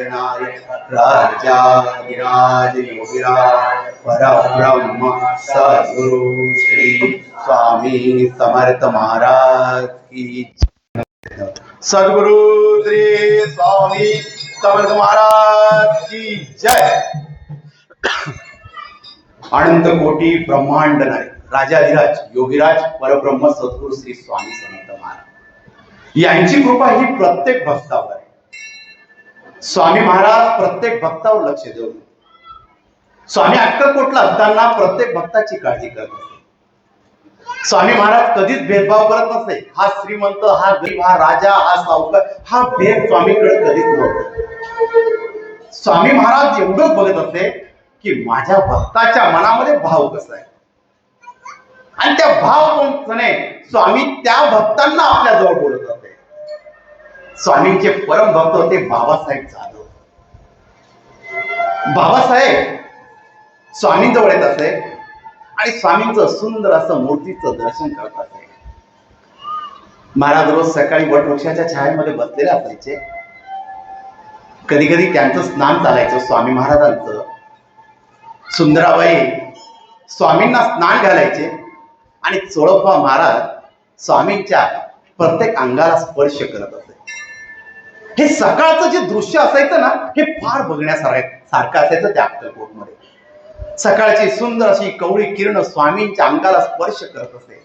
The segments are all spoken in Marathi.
वंदनाय राजाधिराज योगिराज परब्रह्म सद्गुरु श्री स्वामी समर्थ महाराज की सद्गुरु श्री स्वामी समर्थ महाराज की जय। अनंत कोटी ब्रह्मांड नाही राजाधिराज योगिराज परब्रह्म सद्गुरु श्री स्वामी समर्थ महाराज. यांची कृपा ही प्रत्येक भक्तावर आहे. स्वामी महाराज प्रत्येक भक्तावर लक्ष देऊन स्वामी अक्कलकोटला असताना प्रत्येक भक्ताची काळजी करत असते. स्वामी महाराज कधीच भेदभाव करत नसते. हा श्रीमंत हा गरीब हा राजा हा सावकार हा भेद स्वामीकडे कधीच नव्हता. स्वामी महाराज एवढंच बघत असते की माझ्या भक्ताच्या मनामध्ये भाव कसा आहे. आणि त्या भावपणे स्वामी त्या भक्तांना आपल्या जवळ बोलत असते. स्वामींचे परम भक्त होते बाबासाहेब जाधव. बाबासाहेब स्वामींजवळ येत असे आणि स्वामींचं सुंदर असं मूर्तीचं दर्शन करत असे. महाराज रोज सकाळी वटवृक्षाच्या छायेमध्ये बसलेले असायचे. कधी कधी त्यांचं स्नान चालायचं स्वामी महाराजांचं. सुंदराबाई स्वामींना स्नान घालायचे आणि चोळप्पा महाराज स्वामींच्या प्रत्येक अंगाला स्पर्श करत असत हे सकाळचं जे दृश्य असायचं ना हे फार बघण्यासारखं सारखं असायचं त्या अक्कलकोटमध्ये सकाळची सुंदर अशी कवळी किरण स्वामींच्या अंगाला स्पर्श करत असे.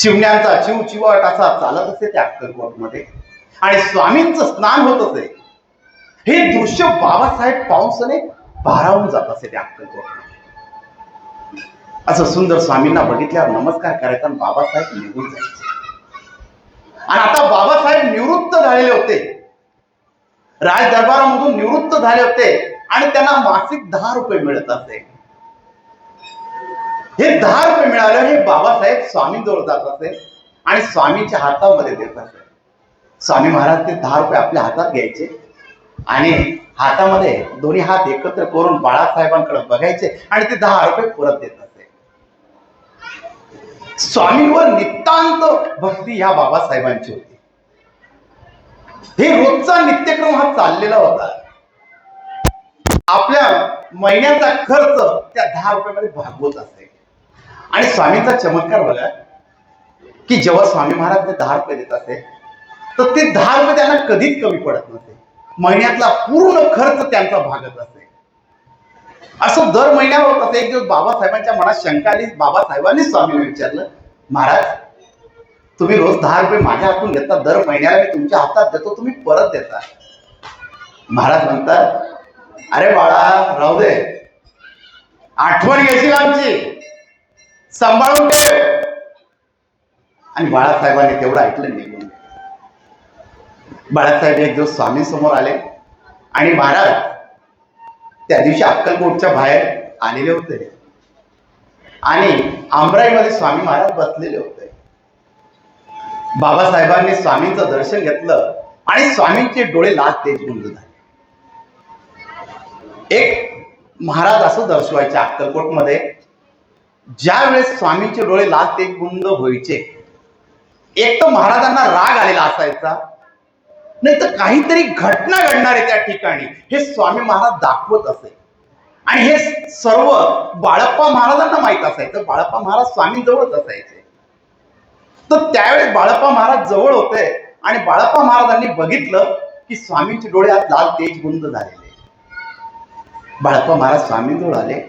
चिमण्यांचा चिवचिवाट असा चालत असे त्या अक्कलकोटमध्ये आणि स्वामींचं स्नान होत असे. हे दृश्य बाबासाहेब पाऊसने भारावून जात असे त्या अक्कलकोटमध्ये असं सुंदर स्वामींना बघितल्यावर नमस्कार करायचा आणि बाबासाहेब निघून जायचे. आणि आता बाबासाहेब निवृत्त झालेले होते. राज दरबारामधून निवृत्त झाले होते. आणि त्यांना मासिक दहा रुपये मिळत असे. हे दहा रुपये मिळाले हे बाबासाहेब स्वामींजवळ जात असे आणि स्वामीच्या हातामध्ये देत असे. स्वामी महाराज ते दहा रुपये आपल्या हातात घ्यायचे आणि हातामध्ये दोन्ही हात एकत्र करून बाळासाहेबांकडे बघायचे आणि ते दहा रुपये परत देत असे स्वामींवर नितांत भक्ती ह्या बाबासाहेबांची होती. हे रोजचा नित्यक्रम हा चाललेला होता. आपल्या महिन्याचा खर्च त्या दहा रुपयामध्ये भागवत असे आणि स्वामींचा चमत्कार बघा की जेव्हा स्वामी महाराज ते दहा रुपये देत असे तर ते दहा रुपये त्यांना कधीच कमी पडत नसे महिन्यातला पूर्ण खर्च त्यांचा भागत असे. असं दर महिन्यावर होत एक दिवस बाबासाहेबांच्या मनात शंका आली बाबासाहेबांनी स्वामींना विचारलं महाराज तुम्ही रोज दहा रुपये माझ्या हातून घेता दर महिन्याला मी तुमच्या हातात देतो तुम्ही परत देता. महाराज म्हणतात अरे बाळा राहू दे. आठवण घेशील आमची. सांभाळून ठेव. आणि बाळासाहेबांनी तेवढं ऐकलं निघून बाळासाहेब एक दिवस स्वामी समोर आले आणि महाराज त्या दिवशी अक्कलकोटच्या बाहेर आलेले होते. आणि आमराईमध्ये स्वामी महाराज बसलेले होते. बाबासाहेबांनी स्वामींचं दर्शन घेतलं आणि स्वामींचे डोळे लाल तेजगुंद झाले एक महाराज असं दर्शवायचे अक्कलकोटमध्ये ज्या वेळेस स्वामींचे डोळे लाल तेजगुंद व्हायचे एक तर महाराजांना राग आलेला असायचा. नाही तर काहीतरी घटना घडणार आहे त्या ठिकाणी. हे स्वामी महाराज दाखवत असे. आणि हे सर्व बाळप्पा महाराजांना माहीत असायचं. बाळप्पा महाराज स्वामी जवळच असायचे. तर त्यावेळेस बाळप्पा महाराज जवळ होते आणि बाळप्पा महाराजांनी बघितलं की स्वामींचे डोळे आज लाल तेज गुंद झालेले. बाळप्पा महाराज स्वामींजवळ आले.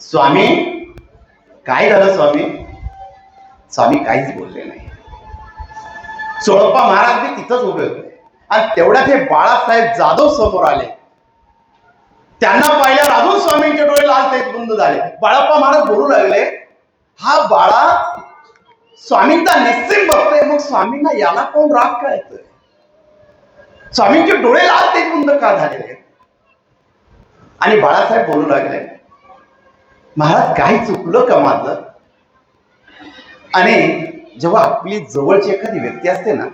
स्वामी काय झालं स्वामी? स्वामी काहीच बोलले नाही. सोळप्पा महाराज मी तिथंच उभे होते. आणि तेवढ्यात हे बाळासाहेब जाधव समोर आले. त्यांना पाहिल्यावर अजून स्वामींचे डोळे लाल तेज बंद झाले. बाळाप्पा महाराज बोलू लागले हा बाळा स्वामींचा निश्चित बघतोय मग स्वामींना याला कोण राग करायचं स्वामींचे डोळे लाल तेज बंद का झालेले आणि बाळासाहेब बोलू लागले महाराज काही चुकलं का माझं? आणि जेव्हा आपली जवळची एखादी व्यक्ती असते ना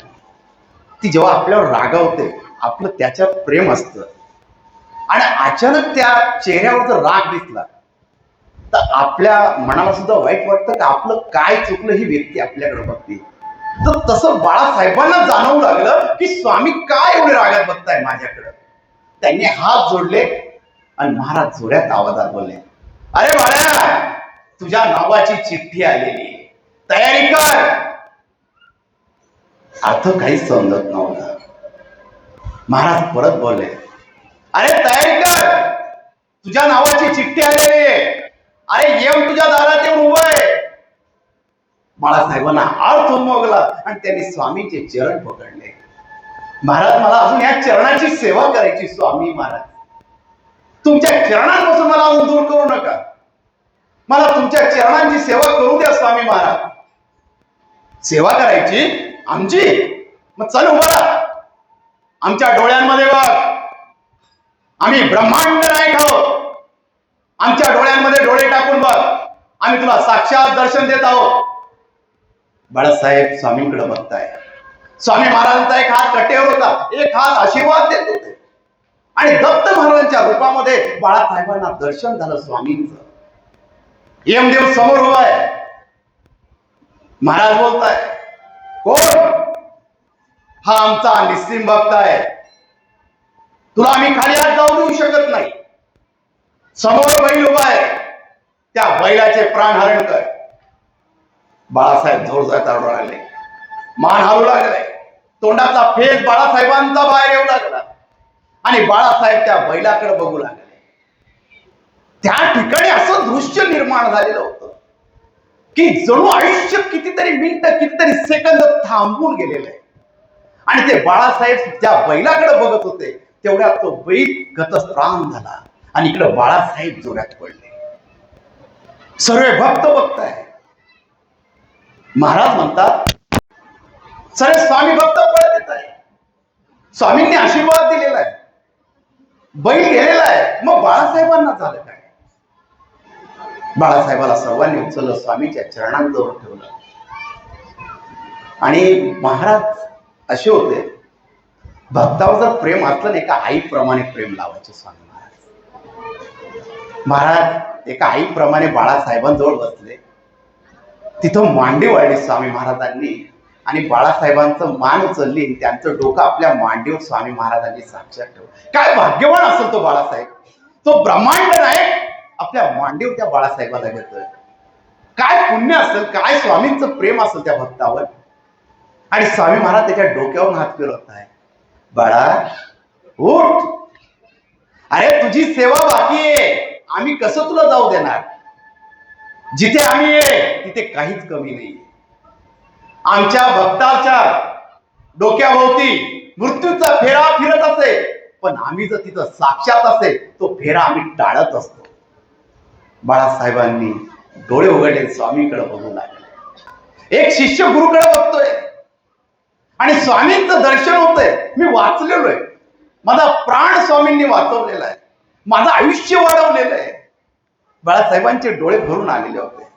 ती जेव्हा आपल्यावर रागावते आपलं त्याच्यावर प्रेम असतं. आणि अचानक त्या चेहऱ्यावर जर राग दिसला तर आपल्या मनाला सुद्धा वाईट वाटतं की आपलं काय चुकलं ही व्यक्ती आपल्याकडे बघते. तर तसं बाळासाहेबांना जाणवू लागलं की स्वामी काय एवढे रागात बघताय माझ्याकडं. त्यांनी हात जोडले आणि महाराज जोड्यात आवाजात बोलले अरे बाळा तुझ्या नावाची चिठ्ठी आलेली. तयारी कर. अर्थ काहीच समजत नव्हता. महाराज परत बोलले अरे तयारी कर तुझ्या नावाची चिठ्ठी आलेली आहे अरे येऊन तुझ्या दारात येऊन उभं आहे बाळासाहेबांना अर्थ उमगला आणि त्यांनी स्वामीचे चरण पकडले. महाराज मला अजून या चरणाची सेवा करायची स्वामी महाराज. तुमच्या चरणांपासून मला अजून दूर करू नका. मला तुमच्या चरणांची सेवा करू द्या स्वामी महाराज. सेवा करायची? आमची? मग चल उभा आमच्या डोळ्यांमध्ये बघ. आम्ही ब्रह्मांड नाही आहोत. आमच्या डोळ्यांमध्ये डोळे टाकून बघ. आम्ही तुला साक्षात दर्शन देत आहोत. बाळासाहेब स्वामींकडे बघताय. स्वामी महाराजांचा एक हात कटेवर होता. एक हात आशीर्वाद देत होते. आणि दत्त महाराजांच्या रूपामध्ये बाळासाहेबांना दर्शन झालं स्वामींच. यमदेव समोर उभा आहे. महाराज बोलताय कोण? हा आमचा निस्लिम भक्त आहे. तुला आम्ही खाली हात जाऊ देऊ शकत नाही. समोर बैल उभा आहे. त्या बैलाचे प्राण हरण कर. बाळासाहेब जोरदार तारडू लागले. मान हारू लागलाय तोंडाचा फेस बाळासाहेबांचा बाहेर येऊ लागला. आणि बाळासाहेब त्या बैलाकडे बघू लागले. त्या ठिकाणी असं दृश्य निर्माण झालेलं होतं. की जणू आयुष्य कितीतरी मिनिट कितीतरी सेकंद थांबून गेलेलं आहे. आणि ते बाळासाहेब त्या बैलाकडे बघत होते तेवढ्यात तो बैल गतस्त्राण झाला. आणि इकडे बाळासाहेब जोरात पडले. सर्व भक्त बघताय महाराज म्हणतात सर्व स्वामी भक्त पळत येत आहे. स्वामींनी आशीर्वाद दिलेला आहे. बैल गेलेला आहे. मग बाळासाहेबांना झालं काय? बाळासाहेबाला सर्वांनी उचललं स्वामीच्या चरणांजवळ ठेवलं. आणि महाराज असे होते भक्तावर जर प्रेम असलं ना एका आईप्रमाणे प्रेम लावायचे स्वामी महाराज. महाराज एका आईप्रमाणे बाळासाहेबांजवळ बसले. तिथं मांडी वाढली स्वामी महाराजांनी आणि बाळासाहेबांचं मान उचलली. आणि त्यांचं डोकं आपल्या मांडीवर स्वामी महाराजांनी साक्षात ठेवलं. काय भाग्यवान असेल तो बाळासाहेब. तो ब्रह्मांड नायक आपल्या मांडीवर त्या बाळासाहेबाला घेतोय. काय पुण्य असेल काय स्वामींचं प्रेम असेल त्या भक्तावर? आणि स्वामी महाराज त्याच्या डोक्यावरून हात फिरवत आहे बाळा उठ. अरे तुझी सेवा बाकी आहे. आम्ही कसं तुला जाऊ देणार? जिथे आम्ही आहे तिथे काहीच कमी नाही आमच्या भक्ताच्या डोक्याभोवती मृत्यूचा फेरा फिरत असे पण आम्ही जर तिथं साक्षात असेल तो फेरा आम्ही टाळत असतो. बाळासाहेबांनी डोळे उघडले स्वामीकडे बघू लागले. एक शिष्य गुरुकडे बघतोय. आणि स्वामींचं दर्शन होतंय. मी वाचलेलो आहे. माझा प्राण स्वामींनी वाचवलेला आहे. माझं आयुष्य वाढवलेलं आहे. बाळासाहेबांचे डोळे भरून आलेले होते.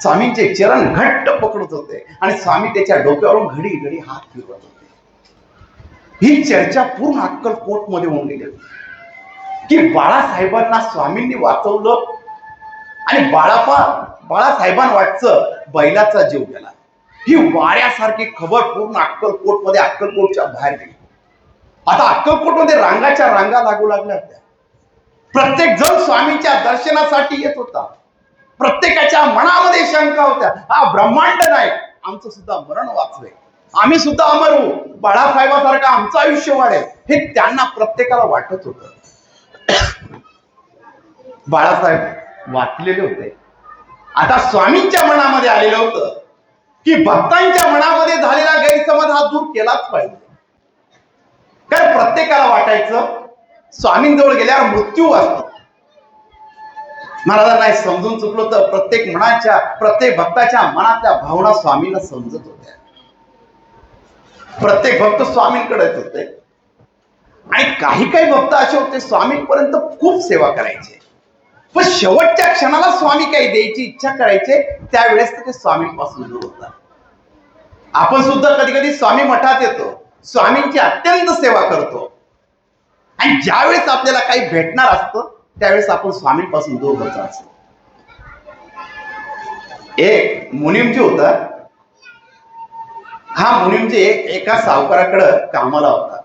स्वामींचे चरण घट्ट पकडत होते. आणि स्वामी त्याच्या डोक्यावरून घडी घडी हात फिरवत होते. ही चर्चा पूर्ण अक्कलकोटमध्ये होऊन गेली होती. की बाळासाहेबांना स्वामींनी वाचवलं आणि बाळापा बाळासाहेबांवाटचं बैलाचा जीव गेला. ही वाऱ्यासारखी खबर पूर्ण अक्कलकोटमध्ये अक्कलकोटच्या बाहेर गेली. आता अक्कलकोटमध्ये रांगाच्या रांगा लागू लागल्या होत्या. प्रत्येक जण स्वामीच्या दर्शनासाठी येत होता. प्रत्येकाच्या मनामध्ये शंका होत्या. हा ब्रह्मांड नाही आमचं सुद्धा मरण वाचलंय. आम्ही सुद्धा अमर होऊ बाळासाहेबासारखं आमचं आयुष्य वाढेल हे त्यांना प्रत्येकाला वाटत होत. बाळासाहेब वाटलेले होते. आता स्वामींच्या मनामध्ये आलेलं होतं की भक्तांच्या मनामध्ये झालेला गैरसमज हा दूर केलाच पाहिजे. कारण प्रत्येकाला वाटायचं स्वामींजवळ गेल्यावर मृत्यू असतो महाराजांना समजून चुकलो तर प्रत्येक मनाच्या प्रत्येक भक्ताच्या मनातल्या भावना स्वामींना समजत होत्या. प्रत्येक भक्त स्वामींकडेच होते. आणि काही काही भक्त असे होते स्वामींपर्यंत खूप सेवा करायचे. पण शेवटच्या क्षणाला स्वामी काही द्यायची इच्छा करायचे त्यावेळेस ते स्वामींपासून दूर होतात. आपण सुद्धा कधी कधी स्वामी मठात येतो स्वामींची अत्यंत सेवा करतो. आणि ज्यावेळेस आपल्याला काही भेटणार असतं त्यावेळेस आपण स्वामींपासून दूर होत असतो एक मुनिमजी होता. हा मुनिमजी एक एका सावकाराकडं कामाला होता.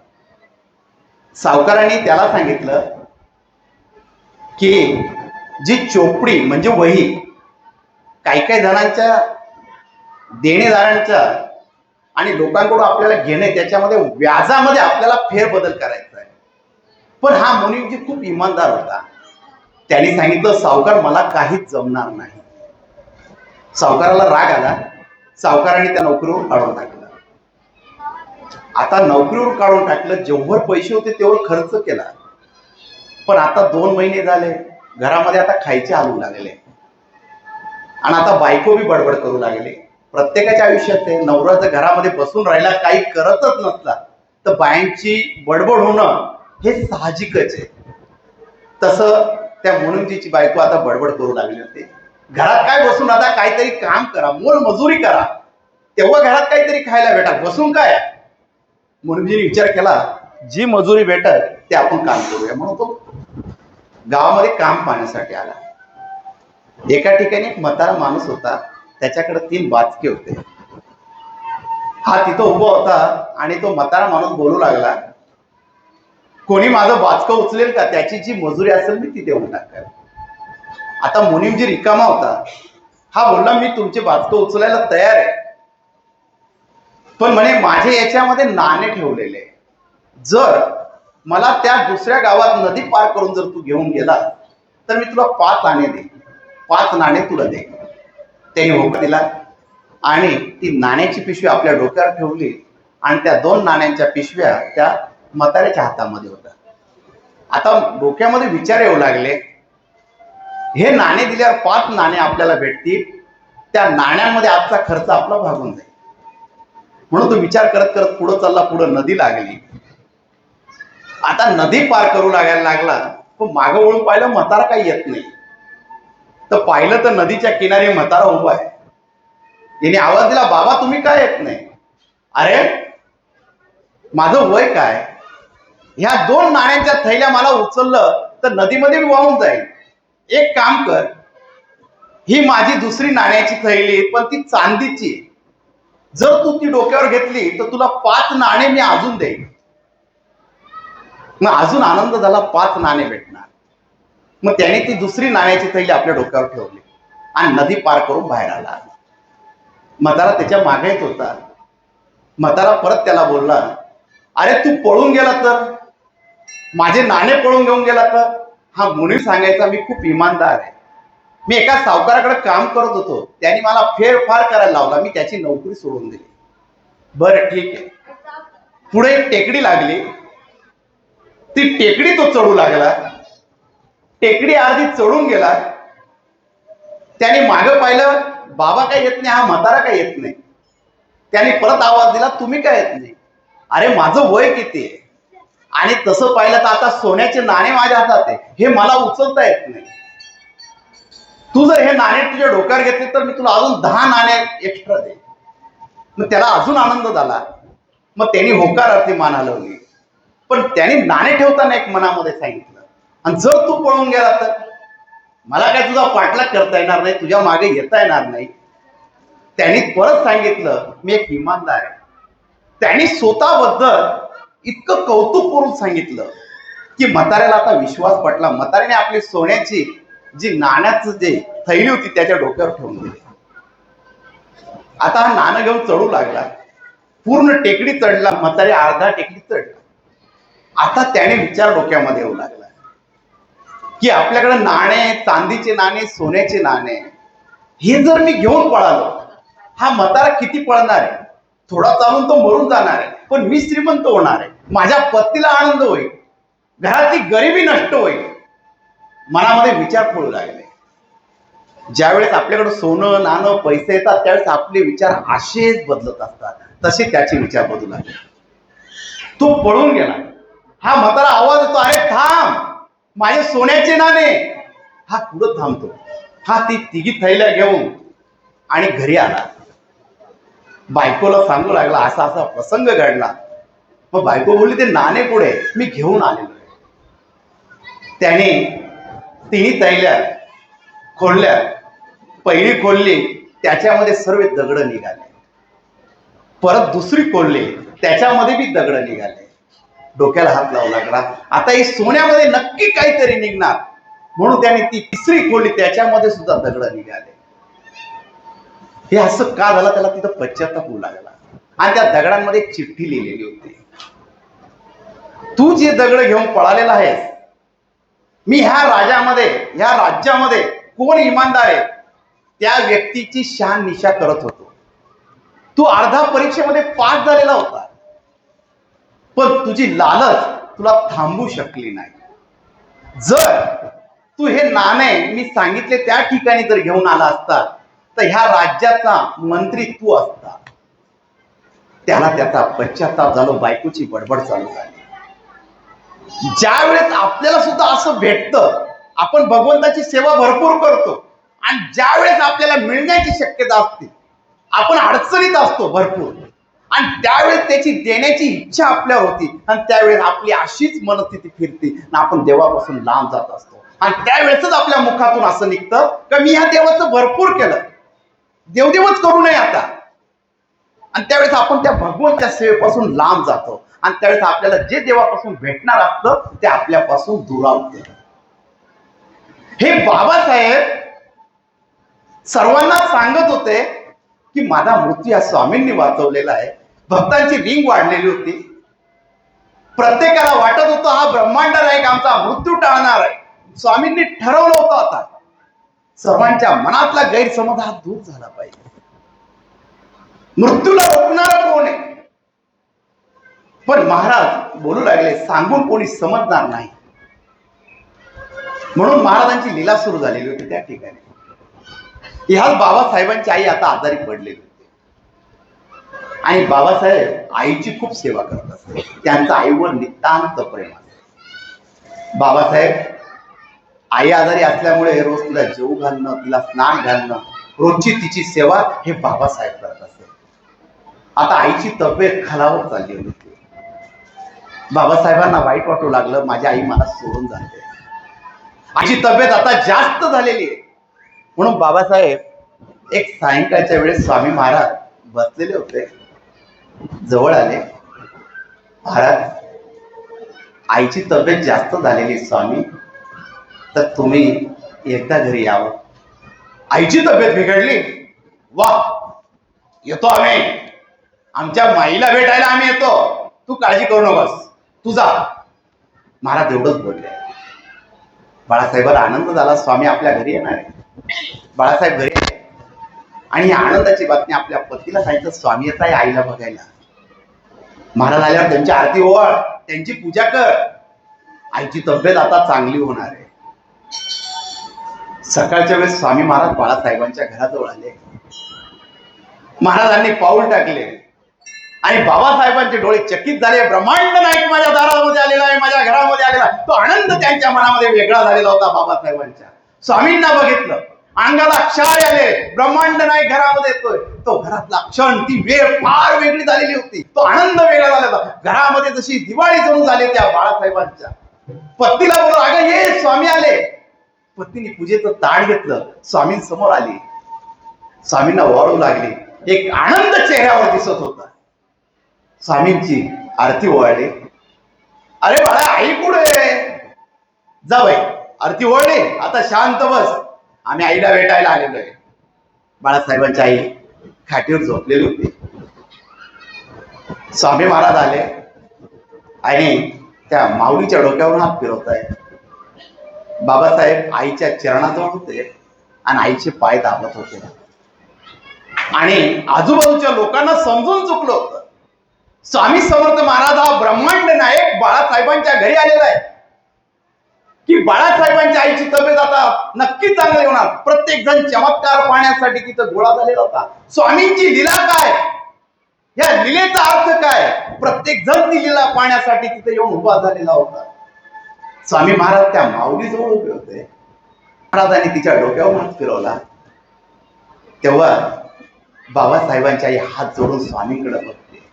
सावकारांनी त्याला सांगितलं की जी चोपडी म्हणजे वही काही काही जणांच्या देणेदारांच्या आणि लोकांकडून आपल्याला घेणे त्याच्यामध्ये व्याजामध्ये आपल्याला फेरबदल करायचा आहे. पण हा मुनिमजी खूप इमानदार होता. त्यांनी सांगितलं सावकार मला काहीच जमणार नाही. सावकाराला राग आला. सावकाराने त्या नोकरीवर काढून टाकलं. आता नोकरीवर काढून टाकलं जेवढे पैसे होते तेवढं खर्च केला. पण आता दोन महिने झाले. घरामध्ये आता खायचे हलू लागले. आणि आता बायको बी बडबड करू लागले. प्रत्येकाच्या आयुष्यात ते नवरा जर घरामध्ये बसून राहिला काही करतच नसला तर बायांची बडबड होणं हे साहजिकच आहे. तसं त्या मुनुंजीची बायको आता बडबड करू लागली होती. घरात काय बसून आता काहीतरी काम करा मोल मजुरी करा. तेव्हा घरात काहीतरी खायला भेटा. बसून काय? म्हणून विचार केला जी मजुरी भेटत ते आपण काम करूया. म्हणून तो गावामध्ये काम पाहण्यासाठी आला. एका ठिकाणी एक म्हातारा माणूस होता. त्याच्याकडे तीन बाचके होते. हा तिथं उभा होता आणि तो म्हातारा माणूस बोलू लागला कोणी माझं बाचकं उचलेल का? त्याची जी मजुरी असेल मी ती देऊन टाकेल आता मुनीमजी रिकामा होता. हा बोलला मी तुमचे बाचकं उचलायला तयार आहे. पण म्हणे माझे याच्यामध्ये नाणे ठेवलेले जर मला त्या दुसऱ्या गावात नदी पार करून जर तू घेऊन गेला तर मी तुला पाच नाणे दे पाच नाणे तुला दे त्याने होका दिला. आणि ती नाण्याची पिशवी आपल्या डोक्यावर ठेवली आणि त्या दोन नाण्यांच्या पिशव्या त्या म्हाताऱ्याच्या हातामध्ये होत्या. आता डोक्यामध्ये विचार येऊ लागले. हे नाणे दिल्यावर पाच नाणे आपल्याला भेटतील. त्या नाण्यांमध्ये आजचा खर्च आपला भागून जाईल. म्हणून तो विचार करत करत पुढं चालला पुढं नदी लागली. आता नदी पार करू लागायला लागला पण मागं वळून पाहिलं म्हातारा काही येत नाही. तर पाहिलं तर नदीच्या किनारी म्हातारा उभा आहे. याने आवाज दिला बाबा तुम्ही काय येत नाही? अरे माझं वय काय? ह्या दोन नाण्यांच्या थैल्या मला उचललं तर नदीमध्ये मी वाहून जाईल एक काम कर ही माझी दुसरी नाण्याची थैली आहे, पण ती चांदीची. आहे. जर तू ती डोक्यावर घेतली तर तुला पाच नाणे मी अजून देईन. मग अजून आनंद झाला पाच नाणे भेटणार. मग त्याने ती दुसरी नाण्याची थैली आपल्या डोक्यावर ठेवली आणि नदी पार करून बाहेर आला म्हातारा त्याच्यामागे येत होता. म्हातारा परत त्याला बोलला अरे तू पळून गेला तर? माझे नाणे पळून घेऊन गेला तर? हा मुनी सांगायचा मी खूप इमानदार आहे. मी एका सावकाराकडे काम करत होतो. त्यांनी मला फेरफार करायला लावला. मी त्याची नोकरी सोडून दिली. बरं ठीक आहे. पुढे एक टेकडी लागली. ती टेकडी तो चढू लागला. टेकडी अर्धी चढून गेला. त्याने मागं पाहिलं बाबा काय येत नाही हा म्हातारा काय येत नाही. त्याने परत आवाज दिला तुम्ही काय येत नाही? अरे माझं वय किती आहे? आणि तसं पाहिलं तर आता सोन्याचे नाणे माझ्या हातात आहे. हे मला उचलता येत नाही. तू जर हे नाणे तुझ्या डोक्यावर घेतले तर मी तुला अजून दहा नाणे एक्स्ट्रा दे मग त्याला अजून आनंद झाला. मग त्यांनी होकार अर्थी मान हलवली. पण त्याने नाणे ठेवताना एक मनामध्ये सांगितलं. आणि जर तू पळून गेला तर? मला काय तुझा पाठलाग करता येणार नाही तुझ्या मागे येता येणार नाही. त्यांनी परत सांगितलं मी एक इमानदार आहे. त्यांनी स्वतःबद्दल इतकं कौतुक करून सांगितलं की म्हाताऱ्याला आता विश्वास पटला. म्हाताऱ्याने आपली सोन्याची जी नाण्याचं जे थैली होती त्याच्या डोक्यावर ठेवून दिली. आता हा नाणं घेऊन चढू लागला. पूर्ण टेकडी चढला. म्हातारे अर्धा टेकडी चढला. आता त्याने विचार डोक्यामध्ये येऊ लागला. की आपल्याकडे नाणे चांदीचे नाणे सोन्याचे नाणे हे जर मी घेऊन पळालो हा म्हातारा किती पळणार आहे? थोडा चालून तो मरून जाणार आहे पण मी श्रीमंत होणार आहे. माझ्या पत्नीला आनंद होईल घरातली गरिबी नष्ट होईल. मनामध्ये विचार पडू लागले. ज्यावेळेस आपल्याकडे सोनं नाणं पैसे येतात त्यावेळेस आपले विचार असेच बदलत असतात. तसे त्याचे विचार बदलू लागले. तो पळून गेला. हा म्हातारा आवाज येतो अरे थांब. माझे सोन्याचे नाणे. हा पुढं थांबतो. हा ती तिघी थैल्या घेऊन आणि घरी आला. बायकोला सांगू लागला असा असा प्रसंग घडला. मग बायको बोलली ते नाणे पुढे मी घेऊन आलेलो त्याने तिन्ही तैल्या खोलल्या. पहिली खोलली त्याच्यामध्ये सर्व दगड निघाले. परत दुसरी खोलली त्याच्यामध्ये बी दगड निघाले. डोक्याला हात लावू लागला. आता ही सोन्यामध्ये नक्की काहीतरी निघणार. म्हणून त्याने ती तिसरी खोली त्याच्यामध्ये सुद्धा दगड निघाले हे असं का झालं? त्याला तिथं पश्चाताप होऊ लागला. आणि त्या दगडांमध्ये चिठ्ठी लिहिलेली होती. तू जे दगड घेऊन पळालेला आहेस मी ह्या राजामध्ये ह्या राज्यामध्ये कोण इमानदार आहे? त्या व्यक्तीची शान निशा करत होतो. तू अर्धा परीक्षेमध्ये पास झालेला होता. पण तुझी लालच तुला थांबू शकली नाही. जर तू हे नाणे मी सांगितले त्या ठिकाणी जर घेऊन आला असता तर ह्या राज्याचा मंत्री तू असता. त्याला त्याचा पश्चाताप झालो बायकोची बडबड चालू झाली. ज्या वेळेस आपल्याला सुद्धा असं भेटतं आपण भगवंताची सेवा भरपूर करतो आणि ज्या वेळेस आपल्याला मिळण्याची शक्यता असते आपण अडचणीत असतो भरपूर. आणि त्यावेळेस त्याची देण्याची इच्छा आपल्यावर होती. आणि त्यावेळेस आपली अशीच मनस्थिती फिरते. आणि आपण देवापासून लांब जात असतो. आणि त्यावेळेसच आपल्या मुखातून असं निघतं का मी ह्या देवाचं भरपूर केलं. देवदेवच करू नये आता. आणि त्यावेळेस आपण त्या भगवंतच्या सेवेपासून लांब जातो. आणि त्यावेळेस आपल्याला जे देवापासून भेटणार असतं ते आपल्यापासून दुरावते. हे बाबासाहेब सर्वांना सांगत होते की माझा मृत्यू या स्वामींनी वाचवलेला आहे. भक्तांची रिंग वाढलेली होती. प्रत्येकाला वाटत होतं हा ब्रह्मांड नायक आमचा मृत्यू टाळणार आहे. स्वामींनी ठरवलं होतं आता. सर्वांच्या मनातला गैरसमज हा दूर झाला पाहिजे. मृत्यूला रोखणार कोण आहे? पण महाराज बोलू लागले सांगून कोणी समजणार नाही. म्हणून महाराजांची लीला सुरू झालेली होती त्या ठिकाणी. ह्याच बाबासाहेबांची आई आता आजारी पडलेली. होती आणि बाबासाहेब आईची खूप सेवा करत असते त्यांचं आईवर नितांत प्रेम असत. बाबासाहेब आई आजारी असल्यामुळे रोज तिला जेव घालणं तिला स्नान घालणं रोजची तिची सेवा हे बाबासाहेब करत असते. आता आईची तब्येत खालावत चालली होती बाबासाहेबांना वाईट वाटू लागलं माझी आई मला सोडून जाते. आईची तब्येत आता जास्त झालेली आहे. म्हणून बाबासाहेब एक सायंकाळच्या वेळेस स्वामी महाराज बसलेले होते. जवळ आले. महाराज आईची तब्येत जास्त झालेली स्वामी. तर तुम्ही एकदा घरी यावं. आईची तब्येत बिघडली. वा येतो आम्ही. आमच्या माईला भेटायला आम्ही येतो. तू काळजी करू नकोस. तू जा. महाराज एवढंच बोलले. बाळासाहेबांना आनंद झाला स्वामी आपल्या घरी येणार आहे. बाळासाहेब घरी आणि आनंदाची बातमी आपल्या पतीला सांगितलं स्वामी येत आहे आईला बघायला. महाराज आल्यावर त्यांची आरती ओळ त्यांची पूजा कर. आईची तब्येत आता चांगली होणार आहे. सकाळच्या वेळेस स्वामी महाराज बाळासाहेबांच्या घराजवळ आले. महाराजांनी पाऊल टाकले. आणि बाबासाहेबांचे डोळे चकित झाले. ब्रह्मांड नाईक माझ्या दारामध्ये आलेला आहे माझ्या घरामध्ये आलेला तो आनंद त्यांच्या मनामध्ये वेगळा झालेला होता बाबासाहेबांच्या स्वामींना बघितलं. अंगाला क्षार आले ब्रह्मांड नाही घरामध्ये येतोय. तो घरातला क्षण ती वेळ फार वेगळी झालेली होती. तो आनंद वेगळा झाला घरामध्ये जशी दिवाळी जणू झाली त्या बाळासाहेबांच्या. पत्नीला बोल अगं ये स्वामी आले. पत्नीने पूजेचं ताड घेतलं. स्वामींसमोर आली. स्वामींना वाळू लागली. एक आनंद चेहऱ्यावर दिसत होता. स्वामींची आरती ओवाळली. अरे बाळा आई कुठे जा बाई आरती ओळली आता शांत बस. आम्ही आईला भेटायला आलेलो आहे. बाळासाहेबांची आई खाटीवर झोपलेली होती. स्वामी महाराज आले. आणि त्या माऊलीच्या डोक्यावर हात फिरवत आहे बाबासाहेब आईच्या चरणाजवळ होते आणि आईचे पाय दाबत होते. आणि आजूबाजूच्या लोकांना समजून चुकलं होतं. स्वामी समर्थ महाराज हा ब्रह्मांड नायक बाळासाहेबांच्या घरी आलेला आहे. की बाळासाहेबांच्या आईची तब्येत आता नक्की चांगली होणार. प्रत्येक जण चमत्कार पाहण्यासाठी तिथं गोळा झालेला होता. स्वामींची लीला काय? या लीलेचा अर्थ काय? प्रत्येक जण ती लिला पाहण्यासाठी तिथे येऊन उभा झालेला होता. स्वामी महाराज त्या माऊलीजवळ उभे होते. महाराजांनी तिच्या डोक्यावर हात फिरवला. तेव्हा बाबासाहेबांची आई हात जोडून स्वामींकडे बघते.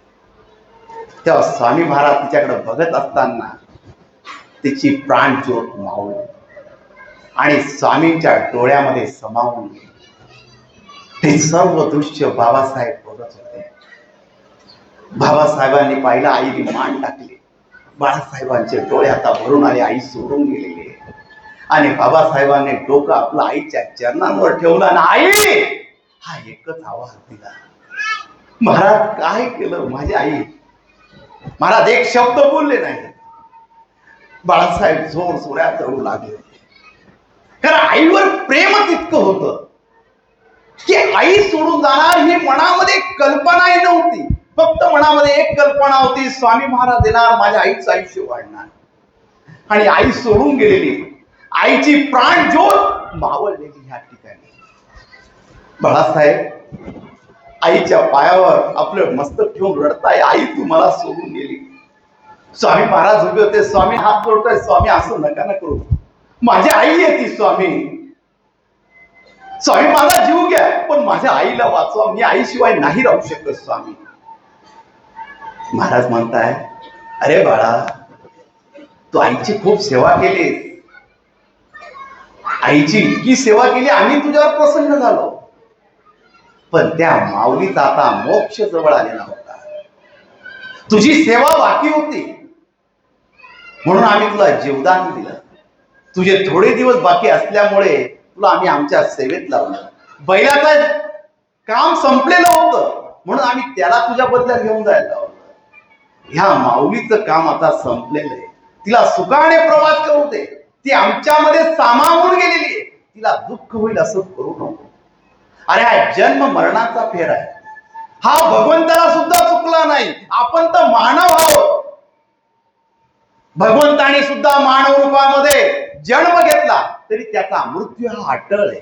तेव्हा स्वामी महाराज तिच्याकडे बघत असताना तिची प्राणज्योत मावली. आणि स्वामींच्या डोळ्यामध्ये समावून ते हे सर्व दृश्य बाबासाहेब बघत होते. बाबासाहेबांनी पाहिलं आईने मान टाकली. बाळासाहेबांचे डोळे आता भरून आले आई सोडून गेलेली आणि बाबासाहेबांनी डोकं आपलं आईच्या चरणांवर ठेवलं आणि आई हा एकच आवाज दिला. महाराज काय केलं माझी आई? महाराज एक शब्द बोलले नाही. बाळासाहेब जोर जोऱ्यात चढू लागले. कारण आईवर प्रेमच इतकं होतं. की आई सोडून जाणार ही मनामध्ये कल्पनाही नव्हती. फक्त मनामध्ये एक कल्पना होती स्वामी महाराज देणार माझ्या आईचं आयुष्य वाढणार. आणि आई सोडून गेलेली. आईची प्राण ज्योत मावळलेली ह्या ठिकाणी. बाळासाहेब आईच्या पायावर आपलं मस्तक ठेवून रडताय आई तू मला सोडून गेली. स्वामी महाराज उभे होते स्वामी हात जोडतोय स्वामी असं नका ना करू. माझी आई आहे ती स्वामी. स्वामी माझा जीव घ्या पण माझ्या आईला वाचवा. मी आईशिवाय नाही राहू शकत स्वामी. महाराज म्हणताय अरे बाळा तू आईची खूप सेवा केली आईची इतकी सेवा केली आम्ही तुझ्यावर प्रसन्न झालो. पण त्या माऊलीचा आता मोक्ष जवळ आलेला होता. तुझी सेवा बाकी होती. म्हणून आम्ही तुला जीवदान दिलं. तुझे थोडे दिवस बाकी असल्यामुळे तुला आम्ही आमच्या सेवेत लावलं. बैलाचं काम संपलेलं होतं. म्हणून आम्ही त्याला तुझ्या बदल्यात घेऊन जायला लावलं. ह्या माऊलीचं काम आता संपलेलं आहे. तिला सुखाने प्रवास करू दे. ती आमच्यामध्ये सामावून गेलेली आहे. तिला दुःख होईल असं करू नको. अरे हा जन्म मरणाचा फेर आहे. हा भगवंताला सुद्धा चुकला नाही. आपण तर मानव आहोत. भगवंताने सुद्धा मानव रूपामध्ये जन्म घेतला तरी त्याचा मृत्यू हा अटळ आहे.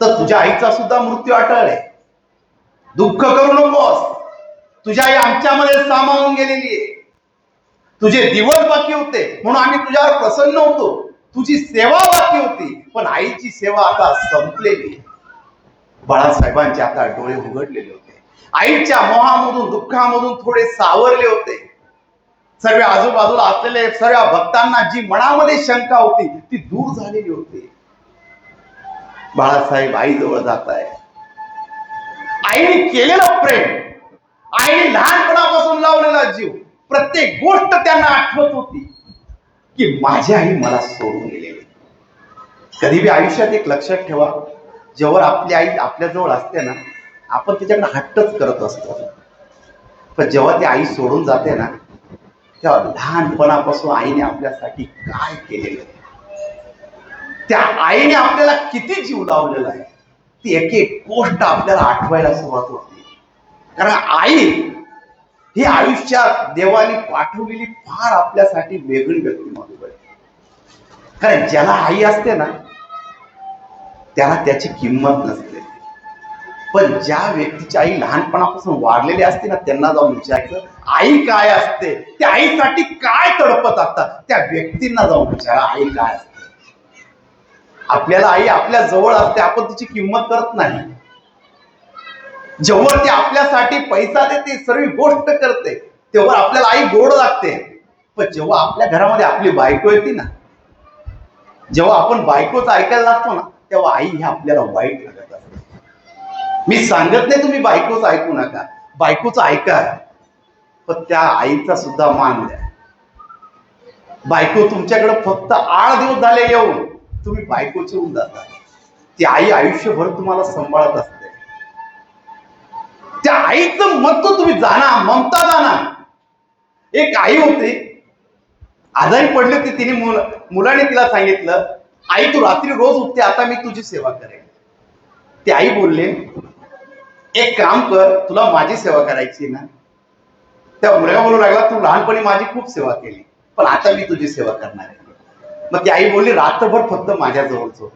तर तुझ्या आईचा सुद्धा मृत्यू अटळ आहे. दुःख करू नकोस. तुझ्या आई आमच्यामध्ये सामावून गेलेली आहे. तुझे दिवस बाकी होते म्हणून आम्ही तुझ्यावर प्रसन्न होतो. तुझी सेवा बाकी होती पण आईची सेवा आता संपलेली बाळासाहेबांचे आता डोळे उघडलेले होते. आईच्या मोहामधून दुःखामधून थोडे सावरले होते. सर्व आजूबाजूला असलेले सर्व भक्तांना जी मनामध्ये शंका होती ती दूर झालेली होती. बाळासाहेब आई जवळ जात आहे आईने केलेलं प्रेम आईने लहानपणापासून लावलेला जीव प्रत्येक गोष्ट त्यांना आठवत होती की माझी आई मला सोडून गेलेली कधी बी आयुष्यात एक लक्षात ठेवा जेव्हा आपली आई आपल्या जवळ असते ना आपण तिच्याकडे हट्टच करत असतो. पण जेव्हा ती आई सोडून जाते ना त्या लहानपणापासून आईने आपल्यासाठी काय केलेलं त्या आईने आपल्याला किती जीव लावलेला आहे? ती एक एक गोष्ट आपल्याला आठवायला सुरुवात होते. कारण आई ही आयुष्यात देवाने पाठवलेली फार आपल्यासाठी वेगळी व्यक्तिमत्व आहे. कारण ज्याला आई असते ना त्याला त्याची किंमत नसते. पण ज्या व्यक्तीची आई लहानपणापासून वाढलेली असते ना त्यांना जाऊन विचारायचं आई काय असते? त्या आईसाठी काय तडपत असतात? त्या व्यक्तींना जाऊन विचारा आई काय असते? आपल्याला आई आपल्या जवळ असते आपण तिची किंमत करत नाही. जेव्हा ती आपल्यासाठी पैसा देते सर्व गोष्ट करते तेव्हा आपल्याला आई गोड लागते. पण जेव्हा आपल्या घरामध्ये आपली बायको येते ना जेव्हा आपण बायकोचं ऐकायला लागतो ना तेव्हा आई ही आपल्याला वाईट लागते मी सांगत नाही तुम्ही बायकोच ऐकू नका. बायकोच ऐका. पण त्या आईचा सुद्धा मान द्या. बायको तुमच्याकडे फक्त आठ दिवस झाले येऊन तुम्ही बायकोची होऊन जाता. ती आई आयुष्यभर तुम्हाला सांभाळत असते. त्या आईचं महत्त्व तुम्ही जाणा ममता जाणा. एक आई होती. आजारी पडली होती तिने मुल मुलाने तिला सांगितलं आई तू रात्री रोज उठते आता मी तुझी सेवा करेन. ती आई बोलले एक काम कर तुला माझी सेवा करायची ना? त्या मुलगा बोलू लागला तू लहानपणी माझी खूप सेवा केली पण आता मी तुझी सेवा करणार आहे. मग ती आई बोलली रात्रभर फक्त माझ्या जवळच हो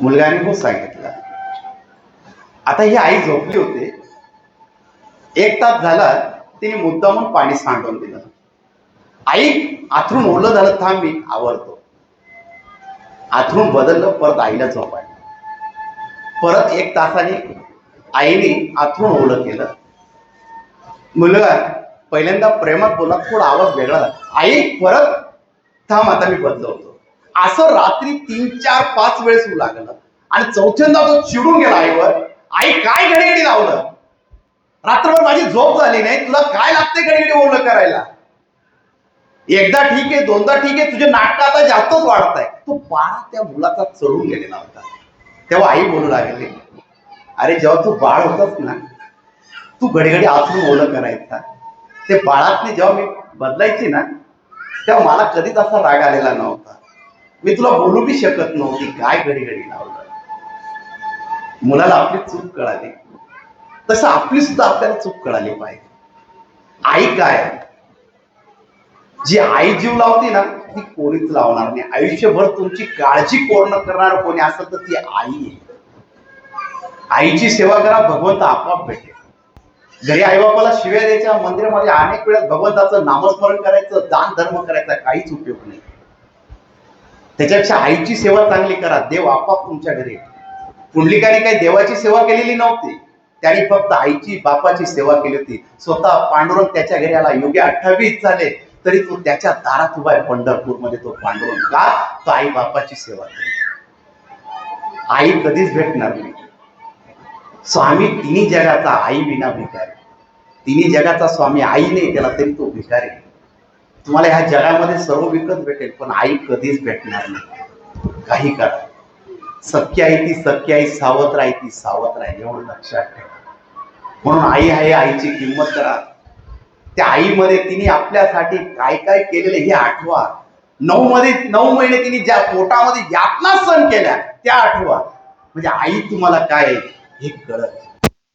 मुलगाने सांगितलं. आता ही आई झोपली होते. एक तास झाला तिने मुद्दामून पाणी सांडून दिलं. आई आथरून ओढलं झालं थांब मी आवडतो आथरून बदललं परत आईला झोपायला परत एक तासाने आईने आथरून ओलं केलं. मुलगा पहिल्यांदा प्रेमात बोला थोडा आवाज वेगळा झाला. आई परत थांब आता मी बदलवतो असं रात्री तीन चार पाच वेळेस होऊ लागलं. आणि चौथ्यांदा तो चिडून गेला आईवर. आई काय घडीघडी लावलं? रात्रभर माझी झोप झाली नाही. तुला काय लागते घडीघडी ओलं करायला? एकदा ठीक आहे दोनदा ठीक आहे तुझे नाटक आता जास्तच वाढत आहे तो बारा त्या मुलाचा चढून गेलेला होता. तेव्हा आई बोलू लागली अरे जेव्हा तू बाळ होतास ना तू घडी आतून ओलं करायचा. ते बाळातने जेव्हा मी बदलायची ना तेव्हा मला कधीच असा राग आलेला नव्हता. मी तुला बोलू बी शकत नव्हती काय घडी घडी लावलं. मुलाला आपली चूक कळाली. तसं आपली सुद्धा आपल्याला चूक कळाली पाहिजे. आई काय आहे? जी आई जीव लावते ना ती कोणीच लावणार नाही. आयुष्यभर तुमची काळजी पूर्ण करणार कोणी असेल तर ती आई आहे. आईची सेवा करा भगवंत आपोआप भेटेल. घरी आईबापाला शिव्या द्यायच्या मंदिरामध्ये अनेक वेळा भगवंताचं नामस्मरण करायचं दान धर्म करायचा काहीच उपयोग नाही. त्याच्यापेक्षा आईची सेवा चांगली करा देव आपाप तुमच्या घरी पुंडलिकाने काही देवाची सेवा केलेली नव्हती. त्याने फक्त आईची बापाची सेवा केली होती. स्वतः पांडुरंग त्याच्या घरी आला. योग्य अठ्ठावीस झाले. तरी तो त्याच्या दारात उभा आहे पंढरपूरमध्ये तो पांडुरंग. का? तो आई बापाची सेवा केली आई कधीच भेटणार नाही. स्वामी तिन्ही जगाचा आई विना भिकारी. तिन्ही जगाचा स्वामी आई नाही त्याला तरी तो भिकारी. तुम्हाला ह्या जगामध्ये सर्व विकत भेटेल पण आई कधीच भेटणार नाही. काही करा. सख्य आहे ती सख्य आई सावत्र आई ती सावत्र राहील एवढं लक्षात ठेवा. म्हणून आई आहे आईची किंमत करा. त्या आईमध्ये तिने आपल्यासाठी काय काय केलेलं हे आठवा. नऊ मध्ये नऊ महिने तिने ज्या पोटामध्ये यातना सण केल्या त्या आठवा. म्हणजे आई तुम्हाला काय आहे हे कळत